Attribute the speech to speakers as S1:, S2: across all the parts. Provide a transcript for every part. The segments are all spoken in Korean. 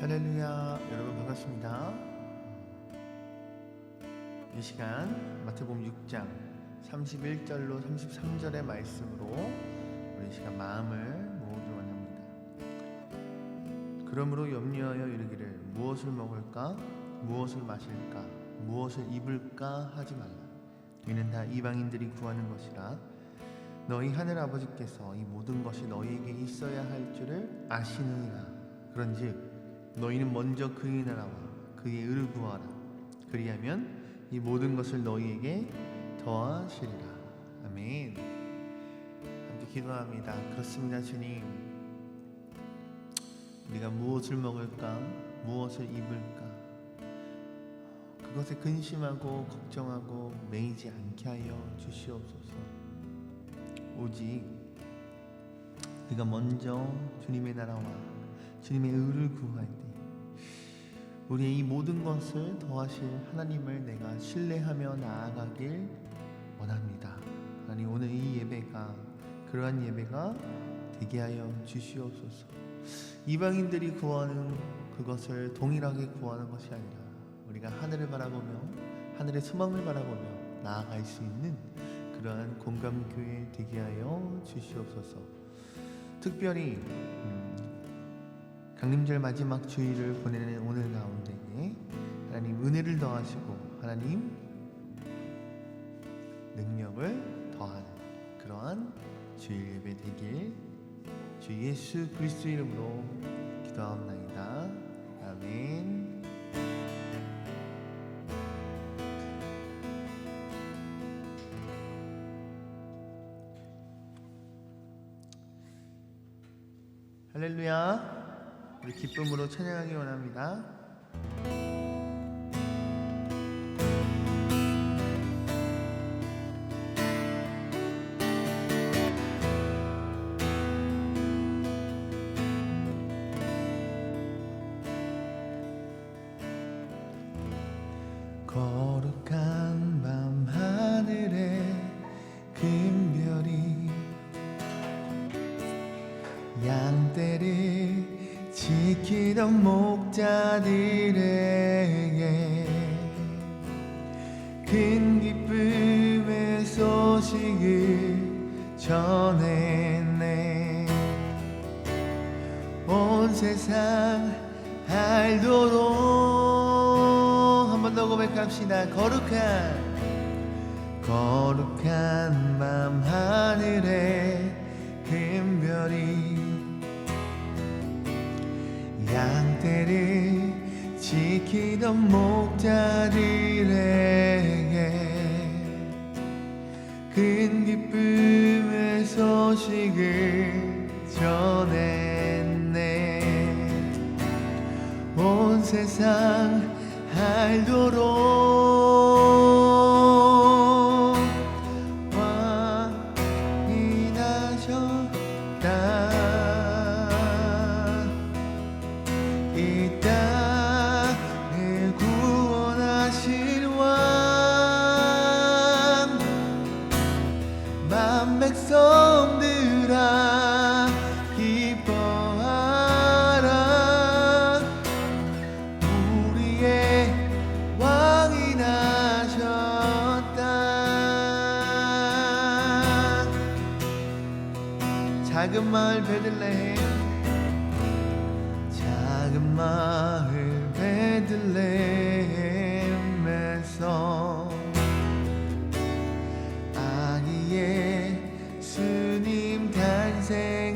S1: 할렐루야. 여러분 반갑습니다. 이 시간 마태복음 6장 31절로 33절의 말씀으로 우리 이 시간 마음을 모으기 원합니다. 그러므로 염려하여 이르기를 무엇을 먹을까? 무엇을 마실까? 무엇을 입을까? 하지 말라. 이는 다 이방인들이 구하는 것이라. 너희 하늘 아버지께서 이 모든 것이 너희에게 있어야 할 줄을 아시느니라. 그런즉 너희는 먼저 그의 나라와 그의 의를 구하라. 그리하면 이 모든 것을 너희에게 더하시리라. 아멘. 함께 기도합니다. 그렇습니다 주님. 우리가 무엇을 먹을까? 무엇을 입을까? 그것에 근심하고 걱정하고 매이지 않게 하여 주시옵소서. 오직 우리가 먼저 주님의 나라와 주님의 의를 구할 때 우리의 이 모든 것을 더하실 하나님을 내가 신뢰하며 나아가길 원합니다. 하나님 오늘 이 예배가 그러한 예배가 되게 하여 주시옵소서. 이방인들이 구하는 그것을 동일하게 구하는 것이 아니라 우리가 하늘을 바라보며 하늘의 소망을 바라보며 나아갈 수 있는 그러한 공감교회 되게 하여 주시옵소서. 특별히 음, 강림절 마지막 주일을 보내는 오늘 가운데 하나님 은혜를 더하시고 하나님 능력을 더하는 그러한 주일 예배 되길 주 예수 그리스도 이름으로 기도하옵나이다. 아멘. 할렐루야. 우리 기쁨으로 찬양하기 원합니다. 지키던 목자들에게 큰 기쁨의 소식을 전했네. 온 세상 알도록 한 번 더 고백합시다. 거룩한 거룩한 지키던 목자들에게 큰 기쁨의 소식을 전했네. 온 세상 알도록 작은 마을 베들레헴에서 아기의 수님 탄생했으니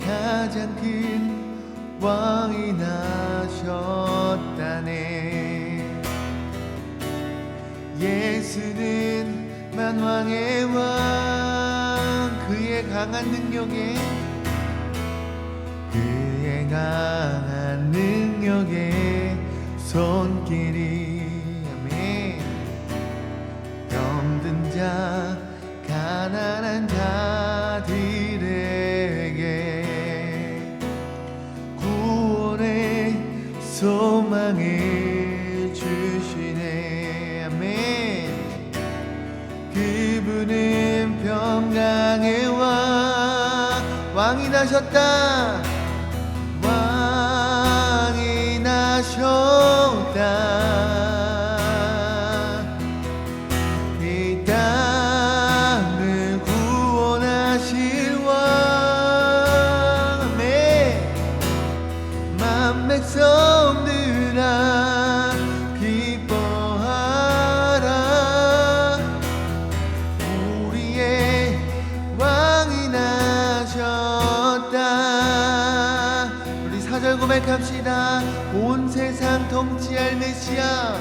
S1: 가장 큰 왕이 나셨다네. 예수는 만왕의 왕 강한 능력에 그의 강한 능력에 손길이 아멘. 병든 자 가난한 자들에게 구원의 소망을 나셨다 고백합시다. 온 세상 통치할 메시아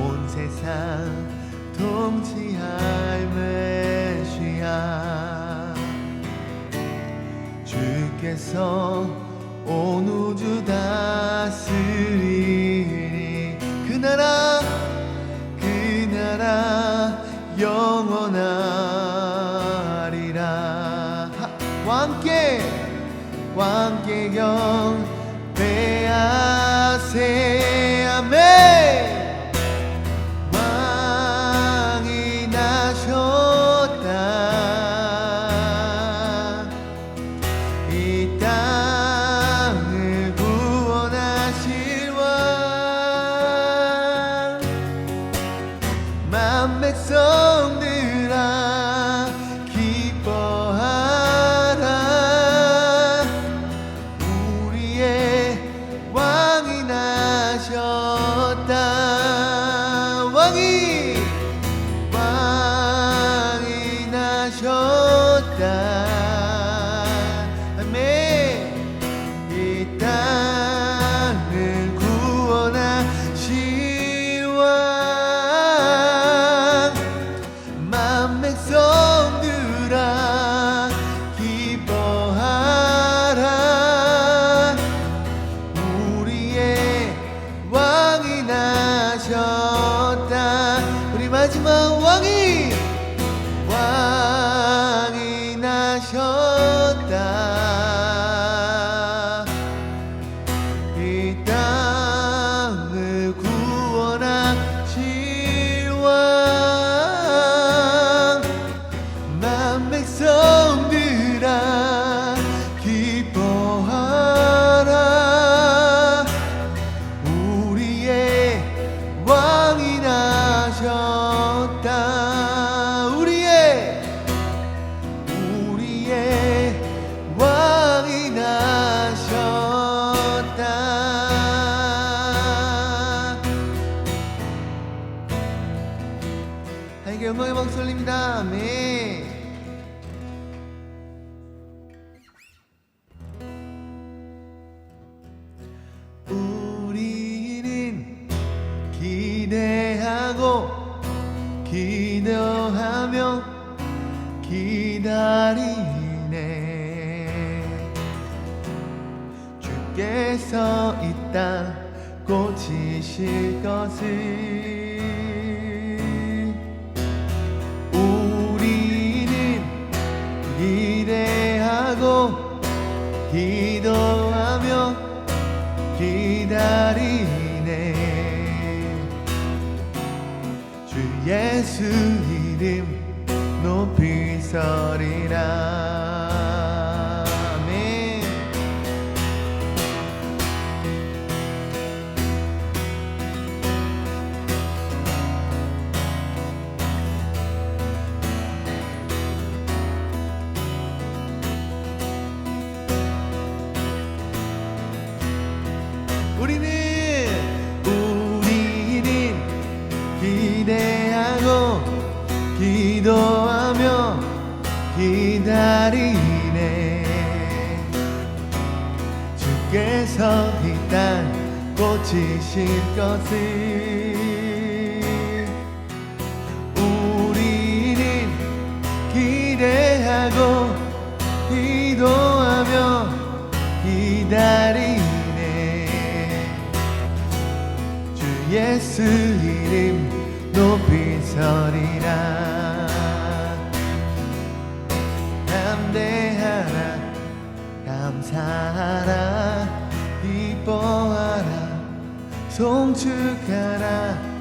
S1: 온 세상 통치할 메시아 주께서 온 우주 다스리니 그 나라 그 나라 영원하리라. 하- 왕께 왕께 경배하세 마지막 왕이 아멘 우리는 기대하고 기도하며 기다리네. 주께서 이 땅 고치실 것을 기도하며 기다리네. 주 예수 이름 높이 서리 기다리네. 주 예수 이름 높이 서리라. 담대하라 감사하라 기뻐하라 송축하라.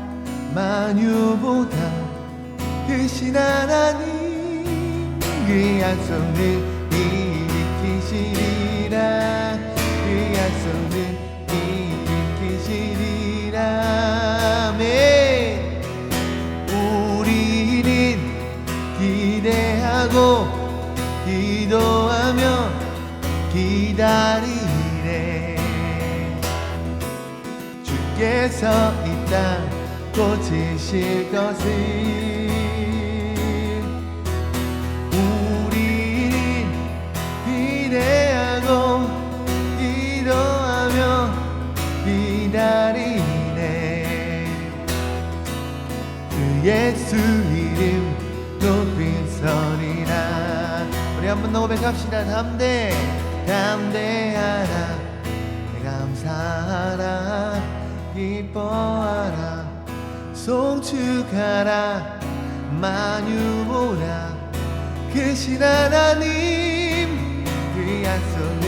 S1: 만유보다 크신 하나님 그 약속을 일으키시리라 아멘 우리는 기대하고 기도하며 기다리네. 주께서 이 땅 고치실 것을 예수 이름 높인 소리라. 우리 한번 더 고백합시다. 담대 담대하라. 감사하라 기뻐하라 송축하라 마누보라. 크신 하나님 그 약속을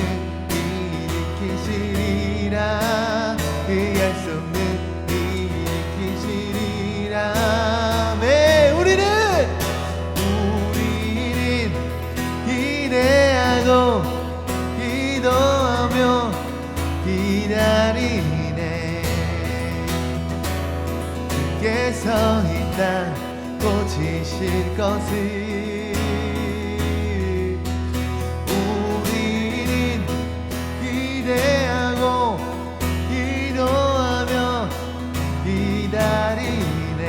S1: 일으키시리라. 그 약속 것을 우리는 기대하고 기도하며 기다리네.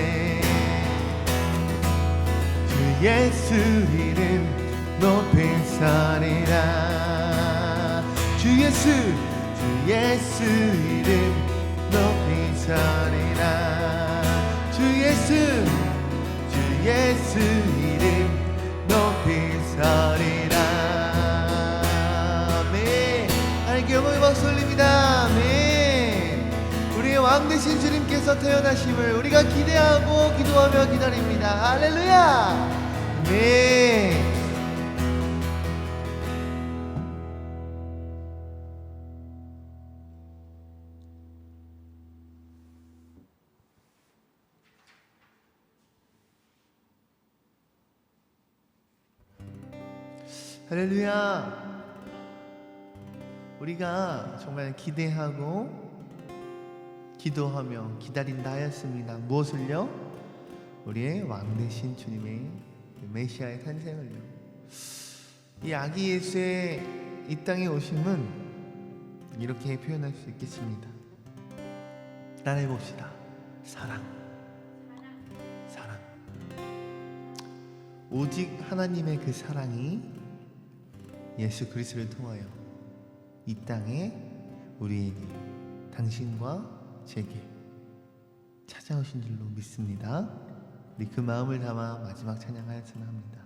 S1: 주 예수 이름 높인 소리라. 주 예수 주 예수 이름 높인 소리라. 주 예수. 주 예수 이름 높인 소리라. 아멘. 하나님께 영광의 박수 올립니다. 아멘. 우리의 왕 되신 주님께서 태어나심을 우리가 기대하고 기도하며 기다립니다. 할렐루야. 네 할렐루야 우리가 정말 기대하고 기도하며 기다린다 하였습니다. 무엇을요? 우리의 왕 되신 주님의 그 메시아의 탄생을요. 이 아기 예수의 이 땅에 오심은 이렇게 표현할 수 있겠습니다. 따라해 봅시다. 사랑. 사랑. 오직 하나님의 그 사랑이 예수 그리스도를 통하여 이 땅에 우리에게 당신과 제게 찾아오신 줄로 믿습니다. 우리 그 마음을 담아 마지막 찬양하였으면 합니다.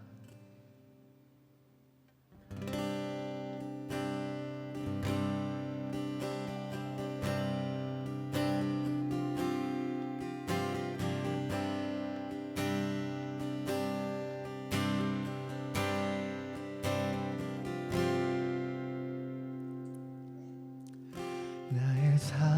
S1: 나의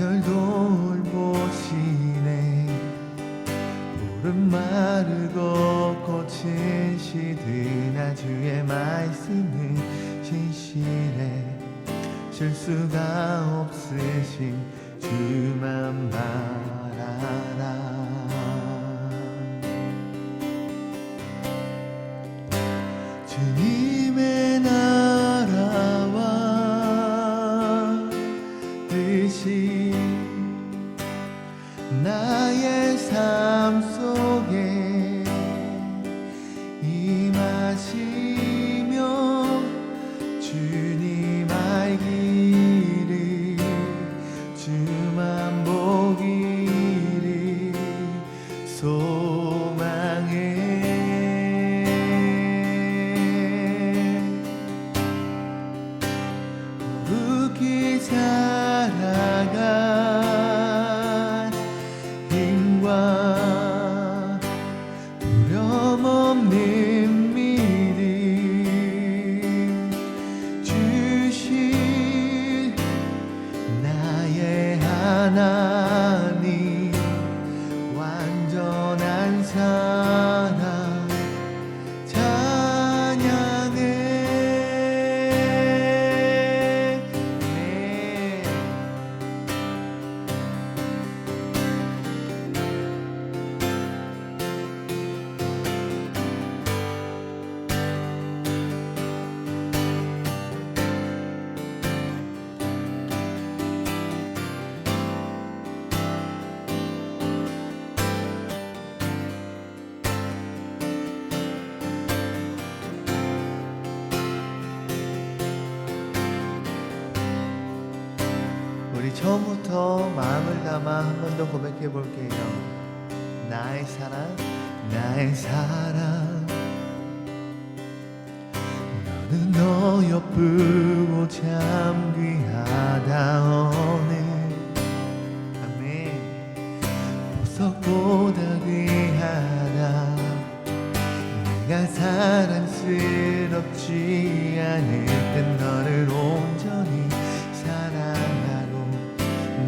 S1: 계절 돌보시네. 푸른 마르고 꽃은 시드나 주의 말씀은 진실해 실수가 처음부터 마음을 담아 한 번 더 고백해 볼게요. 나의 사랑, 나의 사랑. 너는 너여쁘고 참 귀하다 오늘. 아멘. 보석보다 귀하다. 내가 사랑스럽지 않을 땐 너를 온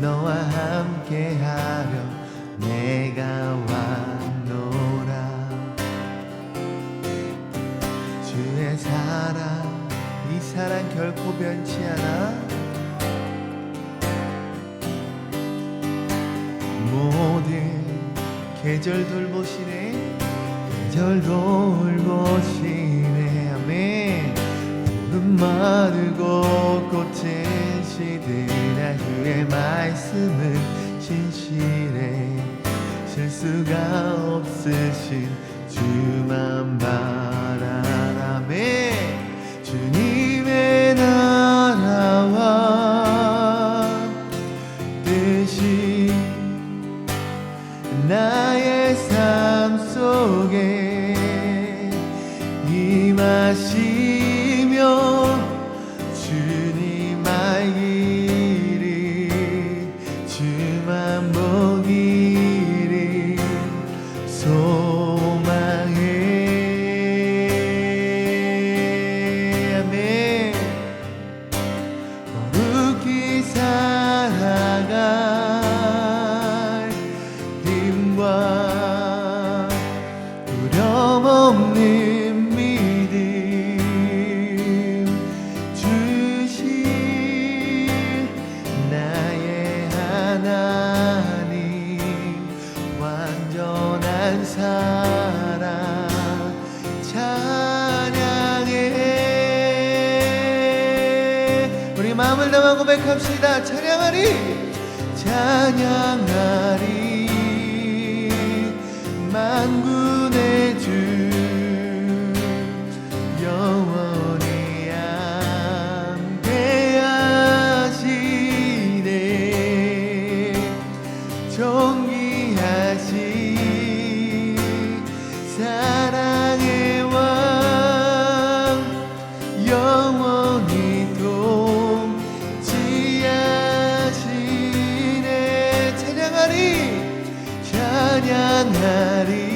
S1: 너와 함께하려 내가 왔노라. 주의 사랑 이 사랑 결코 변치 않아. 모든 계절 돌보시네. 계절 돌보시네 마르고 꽃은 시드나 주의 말씀은 진실해 실수가 없으신 주만 바 고백합시다. 찬양하리. 찬양하 찬양하리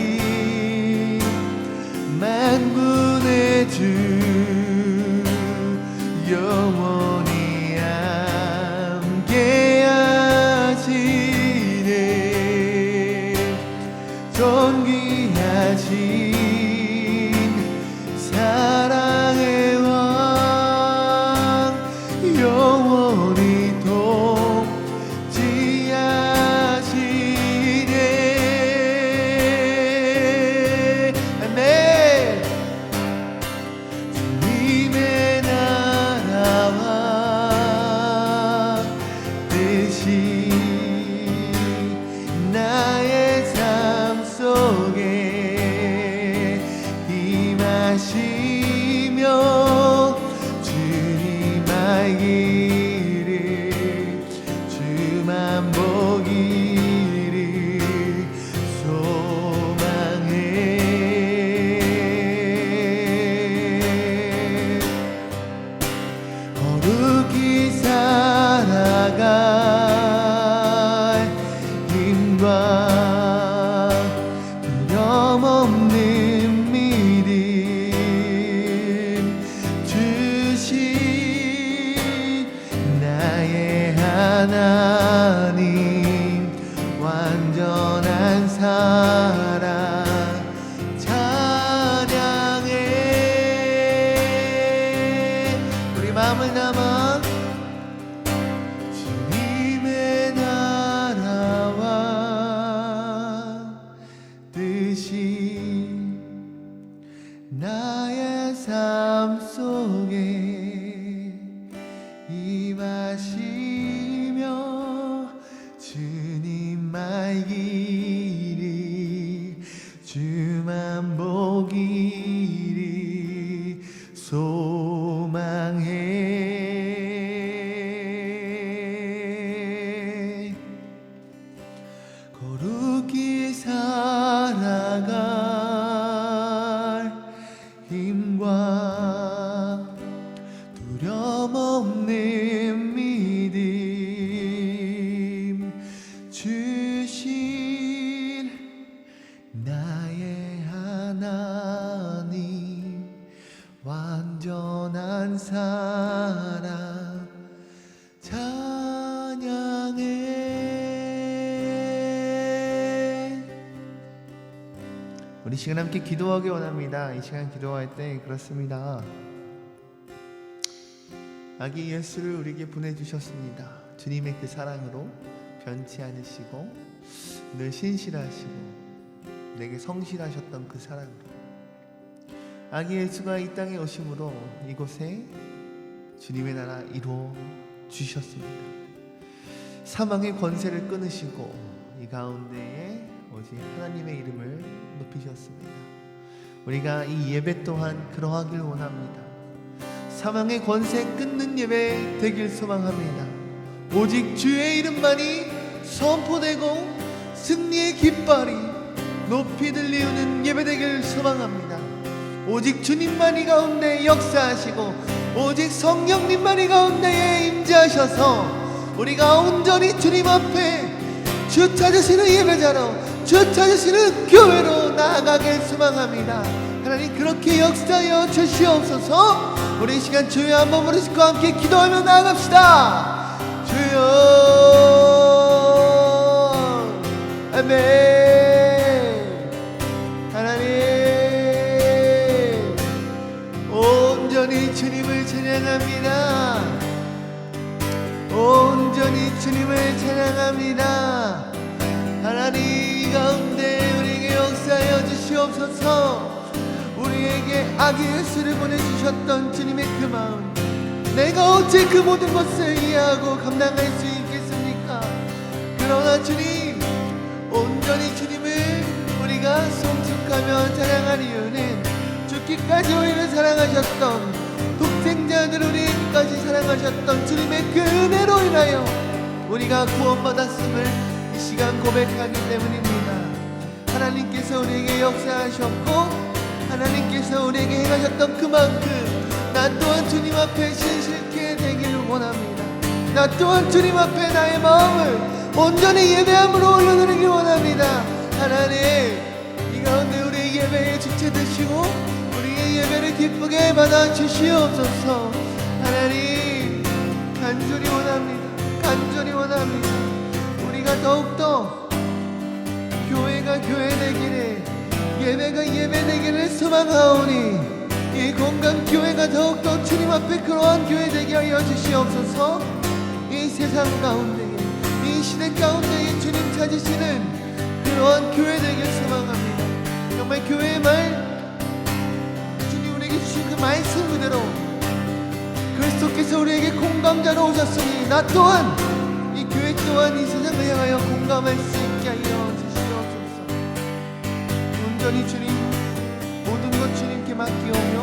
S1: 힘과 시간 함께 기도하기 원합니다. 이 시간 기도할 때 그렇습니다. 아기 예수를 우리에게 보내주셨습니다. 주님의 그 사랑으로 변치 않으시고 늘 신실하시고 내게 성실하셨던 그 사랑으로 아기 예수가 이 땅에 오심으로 이곳에 주님의 나라 이루어 주셨습니다. 사망의 권세를 끊으시고 이 가운데에 오직 하나님의 이름을 높이셨습니다. 우리가 이 예배 또한 그러하길 원합니다. 사망의 권세 끊는 예배 되길 소망합니다. 오직 주의 이름만이 선포되고 승리의 깃발이 높이 들리우는 예배 되길 소망합니다. 오직 주님만이 가운데 역사하시고 오직 성령님만이 가운데에 임재하셔서 우리가 온전히 주님 앞에 주 찾으시는 예배자로 주 찾으시는 교회로 나아가길 소망합니다. 하나님 그렇게 역사하여 주시옵소서. 우리 이 시간 주여 한번 부르시고 함께 기도하며 나아갑시다. 주여 아멘. 하나님 온전히 주님을 찬양합니다. 온전히 주님을 찬양합니다. 하나님 이 가운데 우리에게 역사하여 주시옵소서. 우리에게 아기 예수를 보내주셨던 주님의 그 마음. 내가 어째 그 모든 것을 이해하고 감당할 수 있겠습니까? 그러나 주님, 온전히 주님을 우리가 송축하며 찬양할 이유는 죽기까지 우리를 사랑하셨던 독생자들 우리의 끝까지 사랑하셨던 주님의 그 은혜로 인하여 우리가 구원받았음을 이 시간 고백하기 때문입니다. 하나님께서 우리에게 역사하셨고 하나님께서 우리에게 행하셨던 그만큼 나 또한 주님 앞에 신실케 되기를 원합니다. 나 또한 주님 앞에 나의 마음을 온전히 예배함으로 올려드리길 원합니다. 하나님 이 가운데 우리의 예배의 주체 되시고 우리의 예배를 기쁘게 받아 주시옵소서. 하나님 간절히 원합니다. 간절히 원합니다. 우리가 더욱더 교회가 교회 되기를 예배가 예배 되기를 소망하오니 이 공간 교회가 더욱더 주님 앞에 그러한 교회 되게 하여 주시옵소서. 이 세상 가운데 이 시대 가운데 주님 찾으시는 그러한 교회 되길 소망합니다. 정말 교회의 말 주님 우리에게 주신 그 말씀 그대로 그리스도께서 우리에게 공감자로 오셨으니 나 또한 이 교회 또한 이 세상을 향하여 공감할 수 온전히 주님 모든 것 주님께 맡기오며